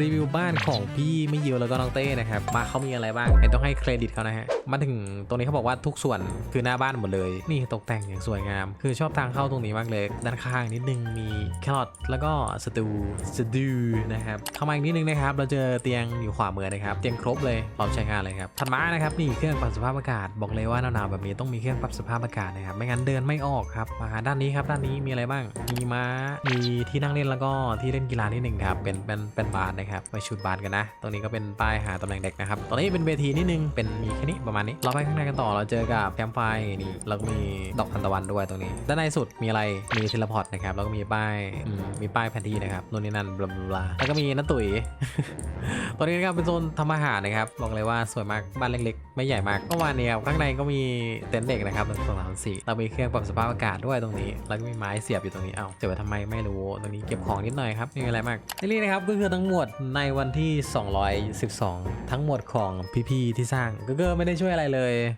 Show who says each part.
Speaker 1: รีวิวบ้านของพี่ไม่ยิวแล้วก็น้องเต้นะครับมาเขามีอะไรบ้างต้องให้เครดิตเขานะฮะมาถึงตรงนี้เขาบอกว่าทุกส่วนคือหน้าบ้านหมดเลย นี่ตกแต่งอย่างสวยงาม คือชอบทางเข้าตรงนี้มากเลย ด้านข้างนิดนึงมีแครอทแล้วก็สตูสตูนะครับเข้ามาอีกนิดนึงนะครับ เราเจอเตียงอยู่ขวามือนะครับเตียงครบเลยพร้อมใช้งานเลยครับถัดมานะครับนี่เครื่องปรับสภาพอากาศบอกเลยว่าหนาวๆแบบนี้ต้องมีเครื่องปรับสภาพอากาศนะครับไม่งั้นเดินไม่ออกครับมาด้านนี้ครับด้านนี้มีอะไรบ้างมีม้ามีที่นั่งเล่นแล้วก็ที่เล่นกีฬานิดหนึ่งครับเป็นเป็นเป็นบาร์นะครับไปชุดบาร์กันนะ ตรงนี้ก็เป็นป้ายหาตำแหน่งเด็กนะครับตรงนี้เป็นเวทีนิดนึง เป็นมีแค่นี้ประมาณนี้ เราไปข้างในกันต่อ เราเจอกับแคมป์ไฟนี่ แล้วก็มีดอกทานตะวันด้วยตรงนี้ ด้านในสุดมีอะไร มีเทเลพอร์ตนะครับ แล้วก็มีป้าย มีป้ายแผนที่นะครับนู่นนี่นั่นบลาบลาแล้วก็มีน้าตุ๋ยตอนนี้นะครับเป็นโซนทำอาหารนะครับ บอกเลยว่าสวยมาก บ้านเล็กๆ ไม่ใหญ่มากเมื่อวานเนี้ครับข้างในก็มีเต็นท์เด็กนะครับหนึ่งสองสามสี่เรามีเครื่องปรับสภาพอากาศด้วยตรงนี้ แล้วก็มีไม้เสียบอยู่ตรงนี้ เอ้าเสียบไว้ทำไมไม่รู้ ตรงนี้เก็บของนิดหน่อยครับ ไม่มีอะไรมากนี่นะครับก็คือทั้งหมดในวันที่ 212 ทั้งหมดของพี่ๆที่สร้างก็ก็ไม่ได้ช่วยอะไรเลย